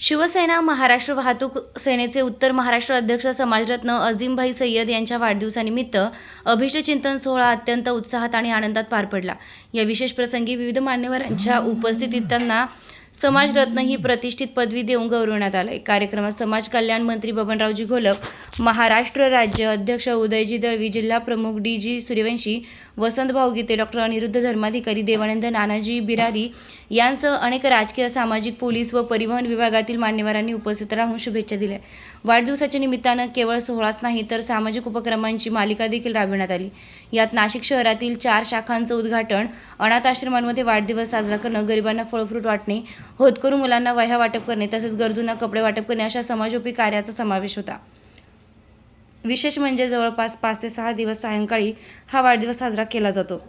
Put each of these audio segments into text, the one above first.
शिवसेना महाराष्ट्र वाहतूक सेनेचे उत्तर महाराष्ट्र अध्यक्ष समाजरत्न अजिमभाई सय्यद यांच्या वाढदिवसानिमित्त अभिष्टचिंतन सोहळा अत्यंत उत्साहात आणि आनंदात पार पडला. या विशेष प्रसंगी विविध मान्यवरांच्या उपस्थितीत त्यांना समाजरत्न ही प्रतिष्ठित पदवी देऊन गौरवण्यात आले कार्यक्रमात समाज कल्याण मंत्री बबनरावजी घोलप महाराष्ट्र राज्य अध्यक्ष उदयजी दळवी जिल्हा प्रमुख डी जी सूर्यवंशी वसंत भावगीते डॉक्टर अनिरुद्ध धर्माधिकारी देवानंद नानाजी बिरारी यांसह अनेक राजकीय सामाजिक पोलीस व परिवहन विभागातील मान्यवरांनी उपस्थित राहून शुभेच्छा दिल्या. वाढदिवसाच्या निमित्तानं केवळ सोहळाच नाही तर सामाजिक उपक्रमांची मालिका देखील राबविण्यात आली. यात नाशिक शहरातील चार शाखांचं उद्घाटन अनाथ आश्रमांमध्ये वाढदिवस साजरा करणं गरिबांना फळफ्रूट वाटणे होतकरू मुलांना वह्या वाटप करणे तसेच गरजूंना कपडे वाटप करणे अशा समाजोपी कार्याचा समावेश होता. विशेष म्हणजे जवळपास पाच ते सहा दिवस सायंकाळी हा वाढदिवस साजरा केला जातो.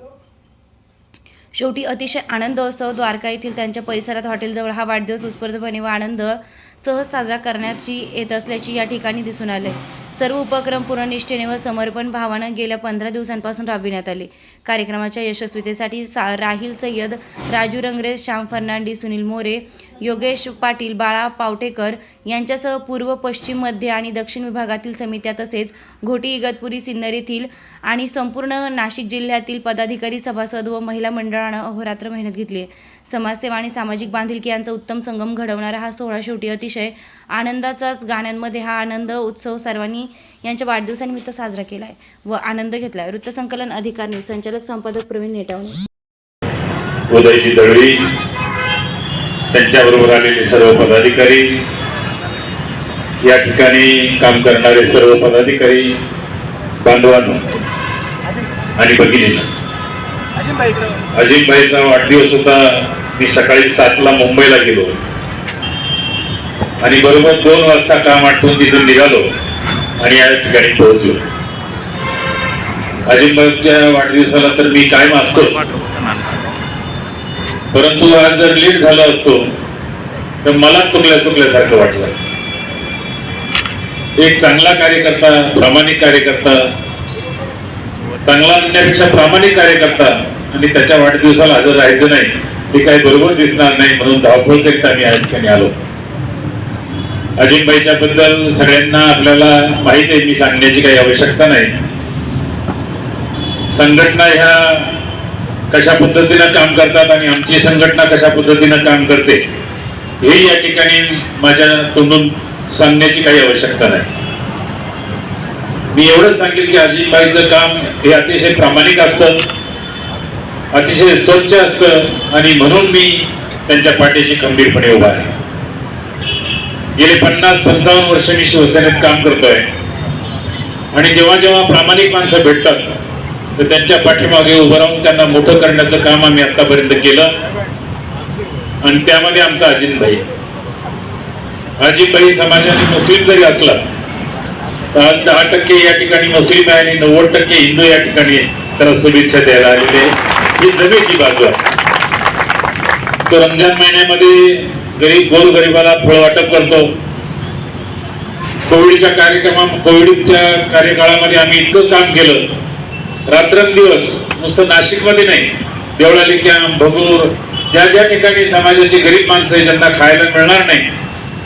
शेवटी अतिशय आनंदोत्सव द्वारका येथील त्यांच्या परिसरात हॉटेलजवळ हा वाढदिवस उत्स्फूर्तपणे व आनंद सहज साजरा करण्याची येत असल्याची या ठिकाणी दिसून आले. सर्व उपक्रम पूर्णनिष्ठेने व समर्पण भावानं गेल्या पंधरा दिवसांपासून राबविण्यात आले. कार्यक्रमाच्या यशस्वीतेसाठी सा राहिल सय्यद राजू रंगरे श्याम फर्नांडी सुनील मोरे योगेश पाटील बाळा पावटेकर यांच्यासह पूर्व पश्चिम मध्य आणि दक्षिण विभागातील समित्या तसेच घोटी इगतपुरी सिन्नर येथील आणि संपूर्ण नाशिक जिल्ह्यातील पदाधिकारी सभासद व महिला मंडळानं अहोरात्र मेहनत घेतली आहे. समाजसेवा आणि सामाजिक बांधिलकी यांचा उत्तम संगम घडवणारा हा सोहळा शेवटी अतिशय आनंदाचाच गाण्यांमध्ये हा आनंद उत्सव सर्वांनी यांच्या वाढदिवसानिमित्त साजरा केला आहे व आनंद घेतला आहे वृत्तसंकलन अधिकारी संचालक संपादक प्रवीण नेटावणे. त्यांच्याबरोबर आलेले सर्व पदाधिकारी या ठिकाणी काम करणारे सर्व पदाधिकारी बांधवांनो आणि भगिनींना. अजितभाईचा वाढदिवस होता मी सकाळी सातला मुंबईला गेलो. आणि बरोबर दोन वाजता काम आठवून तिथून निघालो आणि या ठिकाणी पोहोचलो. अजितभाईच्या वाढदिवसाला तर मी कायम असतोच. परंतु आज जर लेट झालो असतो तर मला चुकल्या चुकल्यासारखं वाटलं असत. एक चांगला कार्यकर्ता प्रामाणिक कार्यकर्ता चांगला आणण्यापेक्षा प्रामाणिक कार्यकर्ता आणि त्याच्या वाढदिवसाला हजर राहायचं नाही हे काही बरोबर दिसणार नाही म्हणून धावपळ करीत आम्ही या ठिकाणी आलो. अजिंबाईच्या बद्दल सगळ्यांना आपल्याला माहीत आहे मी सांगण्याची काही आवश्यकता नाही. संघटना ह्या कशा पद्धतीनं काम करतात आणि आमची संघटना कशा पद्धतीनं काम करते हे या ठिकाणी माझ्या तोंडून सांगण्याची काही आवश्यकता नाही. मी एवढंच सांगेल की अजितबाईचं काम हे अतिशय प्रामाणिक असतं अतिशय स्वच्छ असतं आणि म्हणून मी त्यांच्या पाठीशी खंबीरपणे उभा आहे. गेले पन्नास पंचावन्न वर्ष मी शिवसेनेत काम करतोय. आणि जेव्हा जेव्हा प्रामाणिक माणसं भेटतात तर त्यांच्या पाठीमागे उभं राहून त्यांना मोठं करण्याचं काम आम्ही आतापर्यंत केलं. आणि त्यामध्ये आमचा अजितभाई अजितभाई समाजाने मुस्लिम जरी असला तर आज दहा टक्के या ठिकाणी मुस्लिम आहे आणि नव्वद टक्के हिंदू या ठिकाणी त्याला शुभेच्छा द्यायला आलेले ही जमेची बाजू आहे. तो रमजान महिन्यामध्ये गरीब गोर गरिबाला फळ वाटप करतो. कोविडच्या कार्यक्रमा कोविडच्या कार्यकाळामध्ये आम्ही इतकं काम केलं. रात्रंदिवस नुसतं नाशिकमध्ये नाही देवळाली कॅम्प भगूर ज्या ज्या ठिकाणी समाजाची गरीब माणसं आहे ज्यांना खायला मिळणार नाही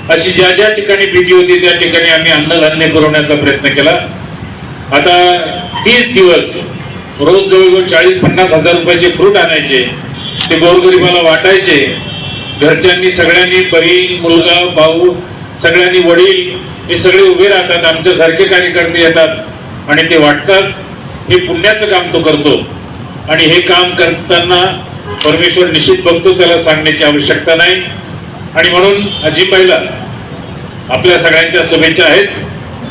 अशी ज्या ज्या ठिकाणी भीती होती त्या ठिकाणी आम्ही अन्नधान्य पुरवण्याचा प्रयत्न केला. आता तीस दिवस रोज जवळजवळ चाळीस पन्नास हजार रुपयाचे फ्रूट आणायचे ते गोरगरिबाला वाटायचे घरच्यांनी सगळ्यांनी बहीण मुलगा भाऊ सगळ्यांनी वडील हे सगळे उभे राहतात आमच्यासारखे कार्यकर्ते येतात आणि ते वाटतात हे पुण्याचं काम तो करतो. आणि हे काम करताना परमेश्वर निश्चित बघतो त्याला सांगण्याची आवश्यकता नाही. आणि म्हणून अजिबाईला आपल्या सगळ्यांच्या शुभेच्छा आहेत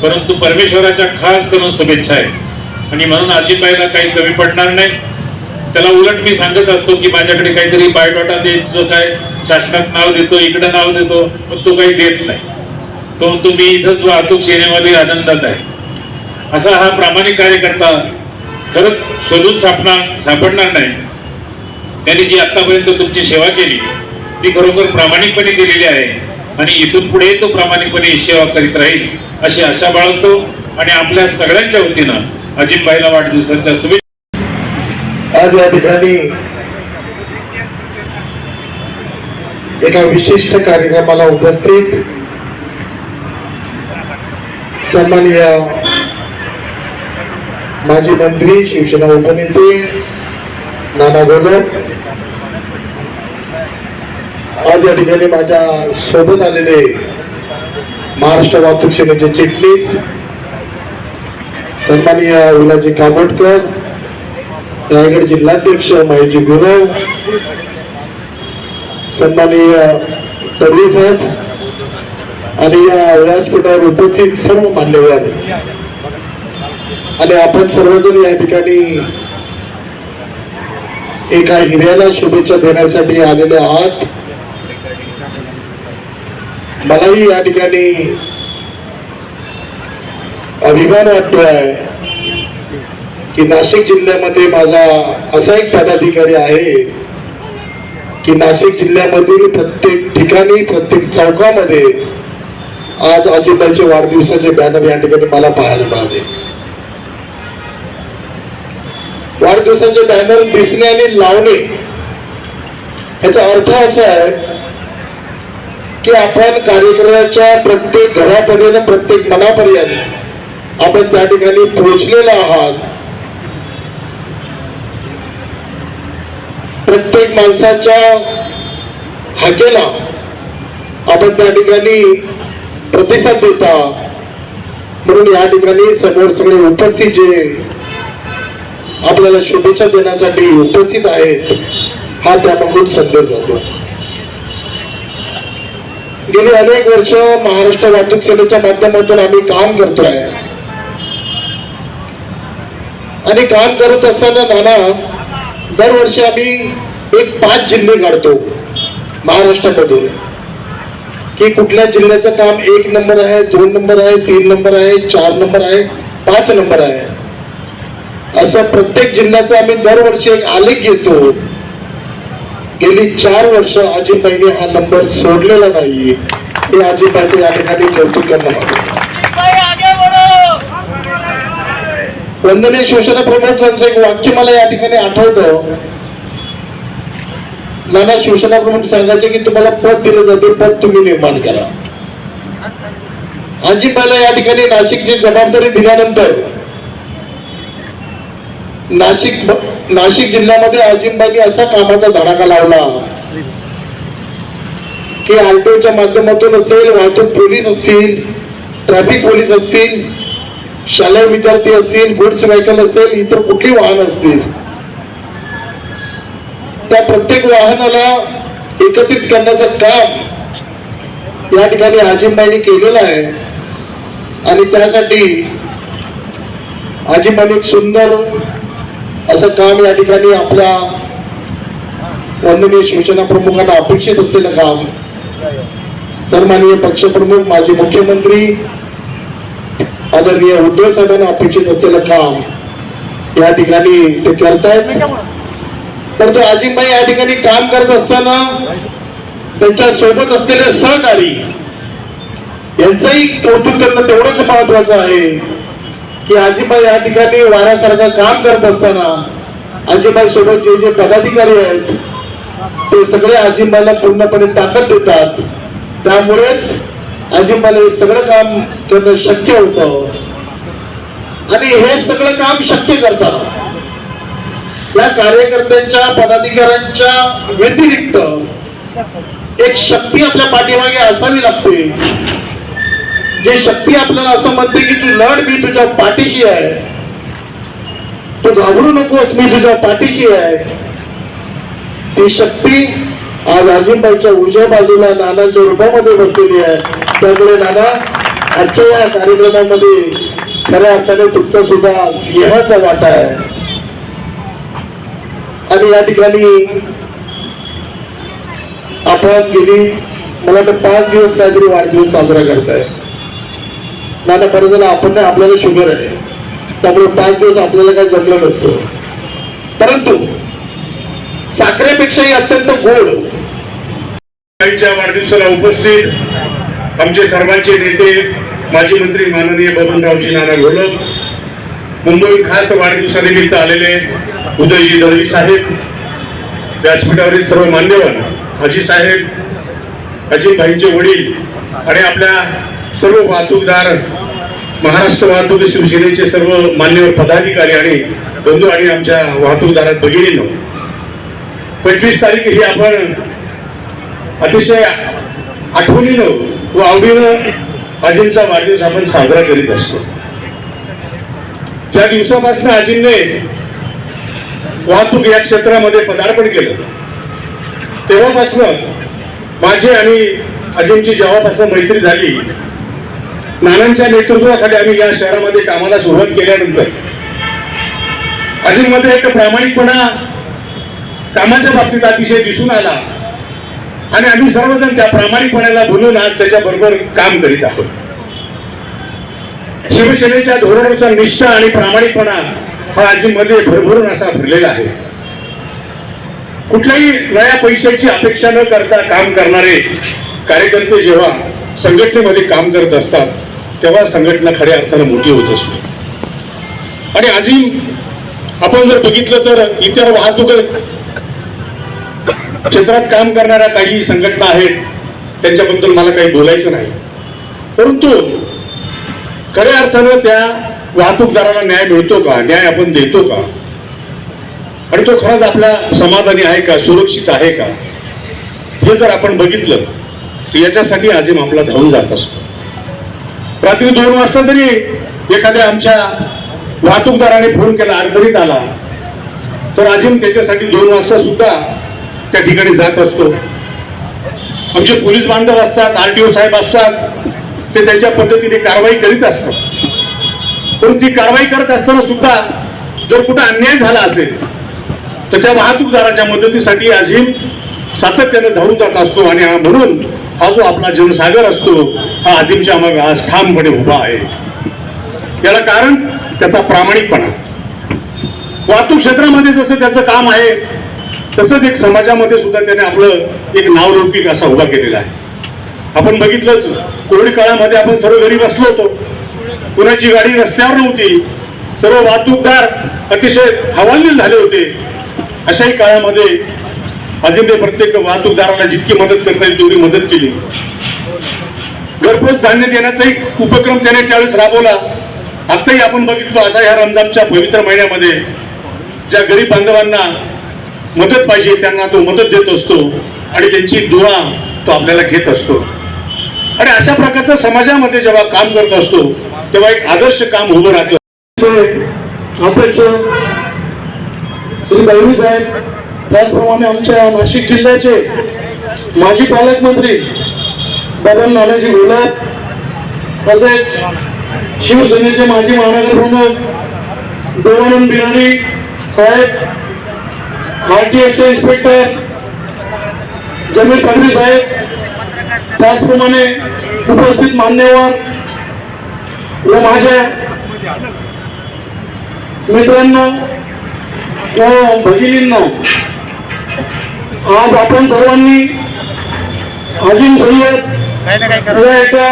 परंतु परमेश्वराच्या खास करून शुभेच्छा आहेत. आणि म्हणून अजिबाईला काही कमी पडणार नाही. त्याला उलट मी सांगत असतो की माझ्याकडे काहीतरी बायोडाटा द्यायचं काय शासनात नाव देतो इकडं नाव देतो पण तो काही देत नाही. तो तुम्ही मी इथंच वाहतूक सेनेमध्ये आनंदात आहे. असा हा प्रामाणिक कार्यकर्ता खरंच शोधून सापणार सापडणार नाही. त्यांनी जी आतापर्यंत तुमची सेवा केली ती खरोखर प्रामाणिकपणे केलेली आहे आणि इथून पुढे तो प्रामाणिकपणे सेवा करीत राहील अशी आशा बाळगतो आणि आपल्या सगळ्यांच्या वतीनं अजितभाईला वाढदिवसाच्या शुभेच्छा. आज या ठिकाणी एका विशिष्ट कार्यक्रमाला उपस्थित सन्माननीय माजी मंत्री शिवसेना उपनेते नाना गोलप आज या ठिकाणी माझ्या सोबत आलेले महाराष्ट्र वाहतूक सेनेचे चिटणीस सन्मानीय विलाजी कामटकर रायगड जिल्हाध्यक्ष महेशजी गुरव सन्माननीय तडवी साहेब आणि या व्यासपीठावर उपस्थित सर्व मान्यवर आणि आपण सर्वजण या ठिकाणी एका हिऱ्याला शुभेच्छा देण्यासाठी आलेले आहात. मलाही या ठिकाणी अभिमान वाटतोय की नाशिक जिल्ह्यामध्ये माझा असा एक पदाधिकारी आहे की नाशिक जिल्ह्यामधील प्रत्येक ठिकाणी प्रत्येक चौकामध्ये आज अजिबाईचे वाढदिवसाचे बॅनर या ठिकाणी मला पाहायला मिळाले. वाढदिवसाचे बॅनर दिसणे आणि लावणे. याचा अर्थ असा आहे की आपण कार्यक्रमाच्या प्रत्येक घरापर्यंत प्रत्येक मनापर्यंत आपण त्या ठिकाणी पोहोचलेलो आहात. प्रत्येक माणसाच्या हाकेला आपण त्या ठिकाणी प्रतिसाद देता. म्हणून या ठिकाणी समोर सगळे उपस्थित जे आपल्याला शुभेच्छा देण्यासाठी उपस्थित आहेत. हा त्यामागून संदेश जातो. गेली अनेक वर्ष महाराष्ट्र वाहतूक सेनेच्या माध्यमातून आम्ही काम करतोय. आणि काम करत असताना नाना दरवर्षी आम्ही एक पाच जिल्हे काढतो महाराष्ट्रामधून. की कुठल्या जिल्ह्याचं काम एक नंबर आहे दोन नंबर आहे तीन नंबर आहे चार नंबर आहे पाच नंबर आहे. असं प्रत्येक जिल्ह्याचा आम्ही दरवर्षी एक आलेख घेतो. गेली चार वर्ष अजितबाईने हा नंबर सोडलेला नाही हे अजितबाईचं या ठिकाणी कौतुक करणं वंदनीय शिवसेना प्रमुख यांचं एक वाक्य मला या ठिकाणी आठवतं. नाना शिवसेना प्रमुख सांगायचे की तुम्हाला पद दिलं जाते पद तुम्ही निर्माण करा. अजितबाईला या ठिकाणी नाशिकची जबाबदारी दिल्यानंतर नाशिक नाशिक जिल्ह्यामध्ये अजिंबानी असा कामाचा धडाका लावला. की आरटीओच्या माध्यमातून असेल वाहतूक पोलीस असतील ट्रॅफिक पोलीस असतील शालेय विद्यार्थी असतील गुड्स व्हेकल असेल इतर कुठली वाहन असतील. त्या प्रत्येक वाहनाला एकत्रित करण्याचं काम या ठिकाणी अजिंबाईने केलेलं आहे. आणि त्यासाठी अजिंबाईने एक सुंदर असं काम या ठिकाणी आपल्या वंदनीय शिवसेना प्रमुखांना अपेक्षित असलेलं काम. सन्माननीय पक्षप्रमुख माजी मुख्यमंत्री आदरणीय उद्धव साहेबांना अपेक्षित असलेलं काम या ठिकाणी ते करतायत. परंतु अजिमबाई या ठिकाणी काम करत असताना त्यांच्यासोबत असलेले सहकारी यांचंही कौतुक करणं तेवढंच महत्वाचं आहे. की आजीबाई या ठिकाणी वाऱ्यासारखं काम करत असताना आजीबाई सोबत जे जे पदाधिकारी आहेत ते सगळे आजीबाईला पूर्णपणे ताकद देतात. त्यामुळेच आजीबाईला हे सगळं काम करणं शक्य होतं. आणि हे सगळं काम शक्य करतात. या कार्यकर्त्यांच्या पदाधिकाऱ्यांच्या व्यतिरिक्त एक शक्ती आपल्या पाठीमागे असावी लागते. जे शक्ती आपल्याला असं म्हणते की तू लढ मी तुझ्या पाठीशी आहे. तू घाबरू नकोस मी तुझ्या पाठीशी आहे. ती शक्ती आज अजिमबाईच्या उजव्या बाजूला नानांच्या रूपामध्ये बसलेली आहे. त्यामुळे नाना आजच्या या कार्यक्रमामध्ये खऱ्या अर्थाने तुमचा सुद्धा सिंहाचा वाटा आहे. आणि या ठिकाणी आपण गेली मला वाटतं पाच दिवस काहीतरी वाढदिवस साजरा करताय. नाना बरं झालं आपण नाही आपल्याला शुगर आहे. त्यामुळे पाच दिवस आपल्याला काही जमलं नसतं. परंतु साखरेपेक्षाही अत्यंत गोड. आईच्या वाढदिवसाला उपस्थित आमचे सर्वांचे नेते माजी मंत्री माननीय बबनरावजी नाना घोलप मुंबई खास वाढदिवसानिमित्त आलेले उदयजी दळवी साहेब व्यासपीठावरील सर्व मान्यवर हाजी साहेब अजितभाईंचे वडील आणि आपल्या सर्व वाहतूकदार महाराष्ट्र वाहतूक शिवसेनेचे सर्व मान्यवर पदाधिकारी आणि बंधू आणि आमच्या वाहतूकदारात भगिनीनं पंचवीस तारीख ही आपण अतिशय आठवणीनं व आवडीनं अजिंचा वाढदिवस आपण साजरा करीत असतो. ज्या दिवसापासून अजिंने वाहतूक या क्षेत्रामध्ये पदार्पण केलं तेव्हापासून माझे आणि अजिंची जेव्हापासून मैत्री झाली नानांच्या नेतृत्वाखाली आम्ही या शहरामध्ये कामाला सुरुवात केल्यानंतर. अजिंमध्ये एक प्रामाणिकपणा कामाच्या बाबतीत अतिशय दिसून आला. आणि आम्ही सर्वजण त्या प्रामाणिकपणाला भुलून आज त्याच्याबरोबर काम करीत आहोत. शिवसेनेच्या धोरणानुसार निष्ठा आणि प्रामाणिकपणा हा आजीमध्ये भरभरून असा भरलेला आहे. कुठल्याही नया पैशाची अपेक्षा न करता काम करणारे कार्यकर्ते जेव्हा संघटनेमध्ये काम करत असतात तेव्हा संघटना खऱ्या अर्थानं मोठी होत असते. आणि आजही आपण जर बघितलं तर इतर वाहतूक क्षेत्रात काम करणाऱ्या काही संघटना आहेत त्यांच्याबद्दल मला काही बोलायचं नाही. परंतु खऱ्या अर्थानं त्या वाहतूकदाराला न्याय मिळतो का? न्याय आपण देतो का? आणि तो खरंच आपल्या समाधानी आहे का? सुरक्षित आहे का? हे जर आपण बघितलं तर याच्यासाठी आजिम आपला धावून जात असतो. रात्री दोन वाजता तरी एखाद्या आमच्या वाहतूकदाराने फोन केला अडचणीत आला. तर अजिम त्याच्यासाठी दोन वाजता सुद्धा त्या ठिकाणी जात असतो. आमचे पोलीस बांधव असतात आरटीओ साहेब असतात ते त्यांच्या पद्धतीने कारवाई करीत असतात. पण ती कारवाई करत असताना सुद्धा जर कुठं अन्याय झाला असेल तर त्या वाहतूकदाराच्या मदतीसाठी अजिम सातत्याने धावून जात असतो. आणि हा म्हणून हा जो आपला जनसागर असतो हा अजिमच्या मग आज ठामपणे उभा आहे. याला कारण त्याचा प्रामाणिकपणा. वाहतूक क्षेत्रामध्ये जसं त्याचं काम आहे तसंच एक समाजामध्ये सुद्धा त्याने आपलं एक नावलौकिक असा उभा केलेला आहे. आपण बघितलंच कोविड काळामध्ये आपण सर्व घरी बसलो होतो. कुणाची गाडी रस्त्यावर नव्हती. सर्व वाहतूकदार अतिशय हवालदिल झाले होते. अशाही काळामध्ये अजिंठे प्रत्येक वाहतूकदाराला जितकी मदत करता येईल तेवढी मदत केली. घरपोच धान्य देण्याचा एक उपक्रम त्याने त्यावेळेस राबवला. आताही आपण बघितलो असा ह्या रमजानच्या पवित्र महिन्यामध्ये ज्या गरीब बांधवांना मदत पाहिजे त्यांना तो मदत देत असतो आणि त्यांची दुवा तो आपल्याला घेत असतो. आणि अशा प्रकारचं समाजामध्ये जेव्हा काम करत असतो तेव्हा एक आदर्श काम उभं राहतं. अध्यक्ष श्री साहेब त्याचप्रमाणे आमच्या नाशिक जिल्ह्याचे माजी पालकमंत्री बबन नानाजी घोलप तसेच शिवसेनेचे माजी महानगर प्रमुख देवानंद बिहारी साहेब आर टी एसचे इन्स्पेक्टर जमीर खंडवी साहेब त्याचप्रमाणे उपस्थित मान्यवर व माझ्या मित्रांना व भगिनींना आज आपण सर्वांनी अजिम सय्यद या एका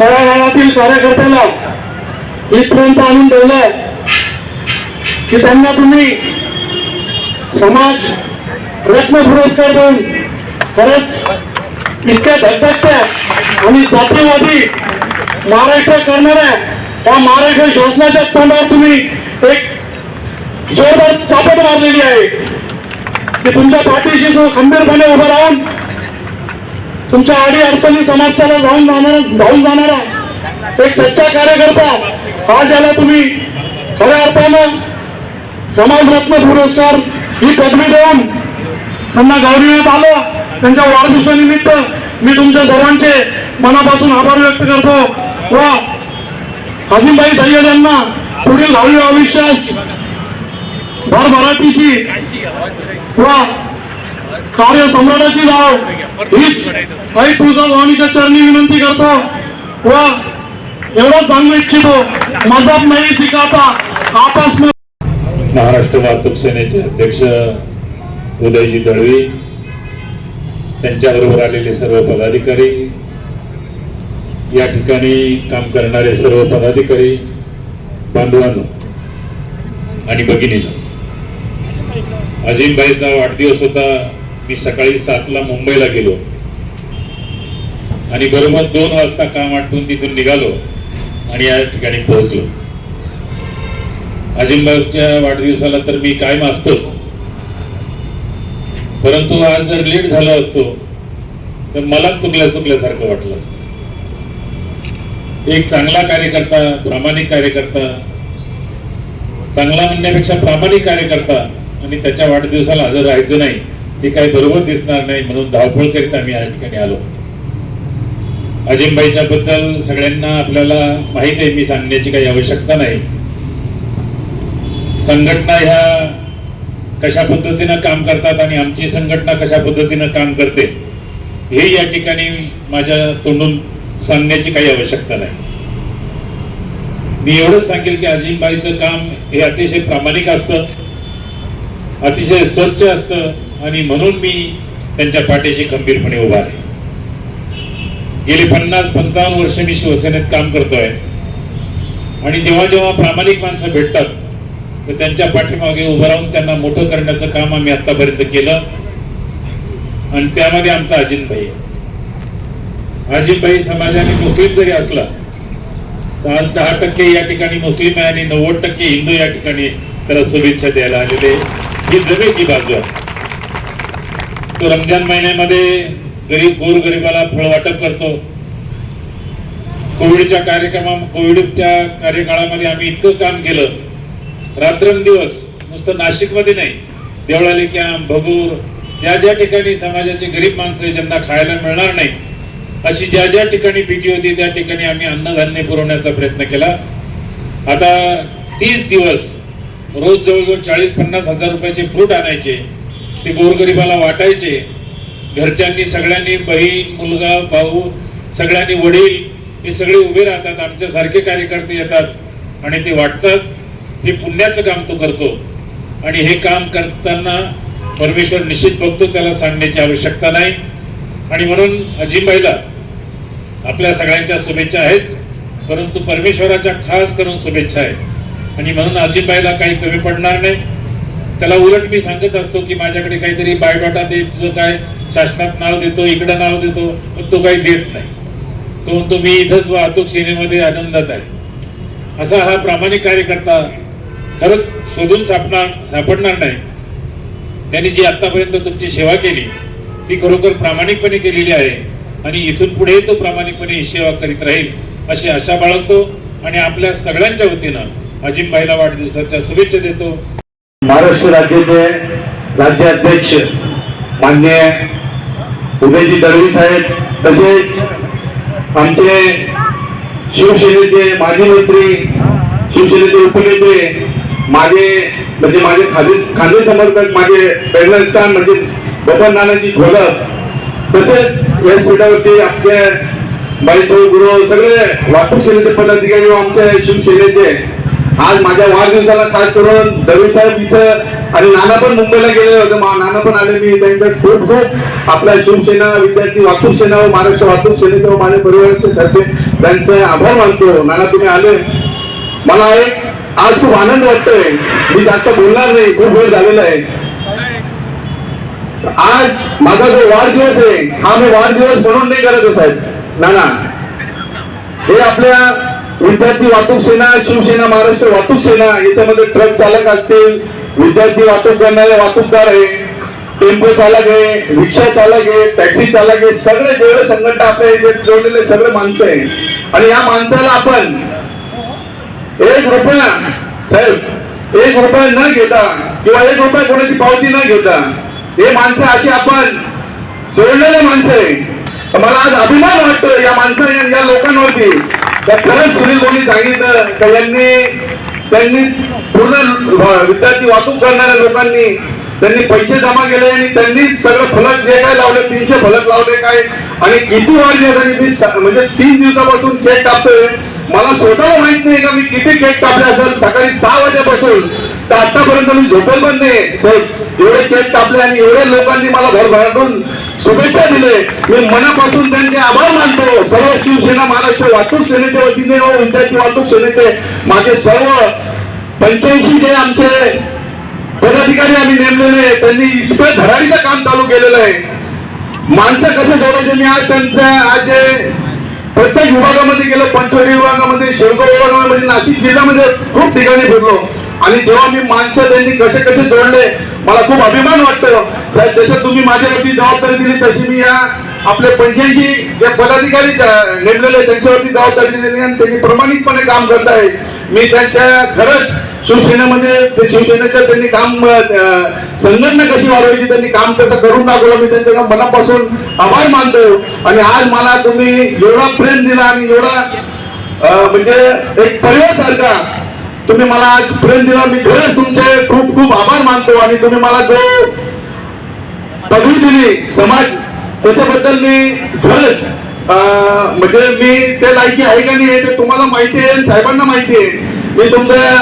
तळागाळातील कार्यकर्त्याला इथपर्यंत आणून ठेवलं की त्यांना तुम्ही समाज रत्न पुरस्कार देऊन खरंच इतक्या धगधगत्या आणि जातीवादी महाराष्ट्र करणाऱ्या त्या महाराष्ट्र शासनाच्या तोंडावर तुम्ही एक जोरदार चापट मारलेली आहे. की तुमच्या पाठीशी जो खंबीरपणे उभा राहून तुमच्या आडी अडचणी समस्याला जाऊन जाणारा धावून जाणारा एक सच्चा कार्यकर्ता हा ज्याला तुम्ही खऱ्या अर्थानं समाजरत्न पुरस्कार ही पदवी देऊन त्यांना गौरविण्यात आलं. त्यांच्या वाढदिवसानिमित्त मी तुमच्या सर्वांचे मनापासून आभार व्यक्त करतो. व हजीमबाई सय्यद यांना पुढील भावी आयुष्यास भरभराटीची व कार्य सम्राटाची नाव हीच आई तुझा वाणीच्या चरणी विनंती करतो. व एवढं सांगू इच्छितो. मजब नाही शिकाता. आपस में महाराष्ट्र वाहतूक सेनेचे अध्यक्ष उदयजी दळवी त्यांच्याबरोबर आलेले सर्व पदाधिकारी या ठिकाणी काम करणारे सर्व पदाधिकारी बांधवांनो आणि भगिनीला अजिमभाईचा वाढदिवस होता. मी सकाळी सातला मुंबईला गेलो. आणि बरोबर दोन वाजता काम आटपून तिथून निघालो आणि या ठिकाणी पोहोचलो. अजिंबाच्या वाढदिवसाला तर मी कायम असतोच. परंतु आज जर लेट झालो असतो तर मलाच चुकल्या चुकल्यासारखं वाटलं असतं. एक चांगला कार्यकर्ता प्रामाणिक कार्यकर्ता चांगला म्हणण्यापेक्षा प्रामाणिक कार्यकर्ता आणि त्याच्या वाढदिवसाला हजर राहायचं नाही हे काही बरोबर दिसणार नाही म्हणून धावपळ करीत आम्ही या ठिकाणी आलो. अजिमबाईच्या बद्दल सगळ्यांना आपल्याला माहीत आहे मी सांगण्याची काही आवश्यकता नाही. संघटना ह्या कशा पद्धतीनं काम करतात आणि आमची संघटना कशा पद्धतीनं काम करते हे या ठिकाणी माझ्या तोंडून सांगण्याची काही आवश्यकता नाही. मी एवढंच सांगेल की अजिमबाईचं काम हे अतिशय प्रामाणिक असतं. अतिशय स्वच्छ असतं आणि म्हणून मी त्यांच्या पाठीशी खंबीरपणे उभा आहे. गेले पन्नास पंचावन्न वर्ष मी शिवसेनेत काम करतोय. आणि जेव्हा जेव्हा प्रामाणिक माणसं भेटतात तर त्यांच्या पाठीमागे उभं राहून त्यांना मोठं करण्याचं काम आम्ही आतापर्यंत केलं. आणि त्यामध्ये आमचा अजितभाई आहे. अजितभाई समाजाने मुस्लिम जरी असला तर आज दहा टक्के या ठिकाणी मुस्लिम आहे आणि नव्वद टक्के हिंदू या ठिकाणी त्याला शुभेच्छा द्यायला आलेले ही जमेची बाजू आहे. तो रमजान महिन्यामध्ये गरीब गोरगरिबाला फळ वाटप करतो कोविडच्या कार्यक्रमा कोविडच्या कार्यकाळामध्ये आम्ही इतकं काम केलं. रात्रंदिवस नुसतं नाशिकमध्ये नाही देवळाली कॅम्प भगूर ज्या ज्या ठिकाणी समाजाची गरीब माणसं ज्यांना खायला मिळणार नाही अशी ज्या ज्या ठिकाणी भीती होती त्या ठिकाणी आम्ही अन्नधान्य पुरवण्याचा प्रयत्न केला. आता तीस दिवस रोज जवळजवळ चाळीस पन्नास हजार रुपयाचे फ्रूट आणायचे ते गोरगरिबाला वाटायचे. घरच्यांनी सगळ्यांनी बहीण मुलगा भाऊ सगळ्यांनी वडील हे सगळे उभे राहतात आमच्यासारखे कार्यकर्ते येतात आणि ते वाटतात हे पुण्याचं काम तो करतो. आणि हे काम करताना परमेश्वर निश्चित बघतो त्याला सांगण्याची आवश्यकता नाही. आणि म्हणून अजिमबाईला आपल्या सगळ्यांच्या शुभेच्छा आहेत परंतु परमेश्वराच्या खास करून शुभेच्छा आहेत. आणि म्हणून अजिबाईला काही कमी पडणार नाही. त्याला उलट मी सांगत असतो की माझ्याकडे काहीतरी बायोडाटा दे तुझं काय शासनात नाव देतो इकडं नाव देतो पण तो काही देत नाही. तो म्हणतो मी इथंच वाहतूक सेनेमध्ये आनंदात आहे. असा हा प्रामाणिक कार्यकर्ता खरंच शोधून सापणार सापडणार नाही. त्यांनी जी आतापर्यंत तुमची सेवा केली ती खरोखर प्रामाणिकपणे केलेली आहे आणि इथून पुढे तो प्रामाणिकपणे ही सेवा करीत राहील अशी आशा बाळगतो आणि आपल्या सगळ्यांच्या वतीनं अजिमबाईला वाढदिवसाच्या शुभेच्छा देतो. महाराष्ट्र राज्याचे राज्याध्यक्ष मान्य उदयजी दळवी साहेब तसेच आमचे शिवसेनेचे माजी मंत्री शिवसेनेचे उपनेते माझे म्हणजे माझे खाली खाली समर्थक माझे बेलस्तान म्हणजे बबन नानाजी घोलप तसेच व्यासपीठावरती आमचे बाईभाऊ गुरु सगळे वाहतूक सेनेचे पदाधिकारी आमचे शिवसेनेचे आज माझ्या वाढदिवसाला खास करून दवी साहेब इथं आणि नाना पण मुंबईला गेले होते. नाना पण आले. मी त्यांच्या खूप खूप आपल्या शिवसेना विद्यार्थी वाहतूक सेना व महाराष्ट्र वाहतूक सेनेचे माझ्या परिवाराचे तर्फे त्यांचे आभार मानतो. नाना तुम्ही आले. मला एक आज खूप आनंद वाटतोय. मी जास्त बोलणार नाही. खूप वेळ झालेला आहे. आज माझा जो वाढदिवस आहे हा मी वाढदिवस म्हणून नाही करत आहे, साहेब. नाना हे आपल्या विद्यार्थी वाहतूक सेना शिवसेना महाराष्ट्र वाहतूक सेना याच्यामध्ये ट्रक चालक असतील विद्यार्थी वाहतूक करणारे वाहतूकदार आहे टेम्पो चालक आहे रिक्षा चालक आहे टॅक्सी चालक आहे सगळे जेवढे संघटना आपल्या याच्यात जोडलेले सगळे माणसं आहे आणि या माणसाला आपण एक रुपया साहेब एक रुपया न घेता किंवा एक रुपया कोणाची पावती न घेता हे माणसं अशी आपण जोडलेले माणसं आहे मला आज अभिमान वाटतो या माणसा या लोकांवरती. तर खरंच सुनील बोनी सांगितलं का यांनी त्यांनी पूर्ण विद्यार्थी वाहतूक करणाऱ्या लोकांनी त्यांनी पैसे जमा केले आणि त्यांनी सगळं फलक जे काय लावले तीनशे फलक लावले काय आणि किती वाढण्यासाठी मी म्हणजे तीन दिवसापासून केक कापतोय. मला स्वतःला माहीत नाही का मी किती केक कापले असेल. सकाळी सहा वाजेपासून तर आतापर्यंत मी झोपेल पण नाही. साहेब एवढे केक कापले आणि एवढ्या लोकांनी मला भरभराटून शुभेच्छा दिले. मी मनापासून त्यांचे आभार मानतो. सर्व शिवसेना महाराष्ट्र वाहतूक सेनेच्या वतीने व विद्यार्थी वाहतूक सेनेचे माझे सर्व पंच्याऐंशी जे आमचे पदाधिकारी आम्ही नेमलेले त्यांनी इतकं धडाडीचं काम चालू केलेलं आहे. माणसं कसं जोडायचे मी आज त्यांच्या आज जे प्रत्येक विभागामध्ये गेलो पंचवटी विभागामध्ये शेवगाव विभागामध्ये नाशिक जिल्ह्यामध्ये खूप ठिकाणी फिरलो. आणि जेव्हा मी माणसं त्यांनी कसे कसे जोडले मला खूप अभिमान वाटतो. साहेब जसं तुम्ही माझ्यावरती जबाबदारी दिली तशी मी या आपले पंच्याऐंशी जे पदाधिकारी नेमलेले त्यांच्यावरती जबाबदारी दिली आणि त्यांनी प्रामाणिकपणे काम करत आहे. मी त्यांच्या खरंच शिवसेनेमध्ये ते शिवसेनेचं त्यांनी काम संघटना कशी वाढवायची त्यांनी काम कसं करून दाखवलं. मी त्यांच्या मनापासून आभार मानतो. आणि आज मला तुम्ही एवढा प्रेम दिला आणि एवढा अं, म्हणजे एक परिवार सारखा तुम्ही मला आज प्रेम दिला मी खरंच तुमचे खूप खूप आभार मानतो आणि तुम्ही मला जो पदवी दिली समाज त्याच्याबद्दल मी खरंच अं, म्हणजे मी ते लायकी आहे का नाही हे तुम्हाला माहिती आहे साहेबांना माहिती आहे. मी तुमचं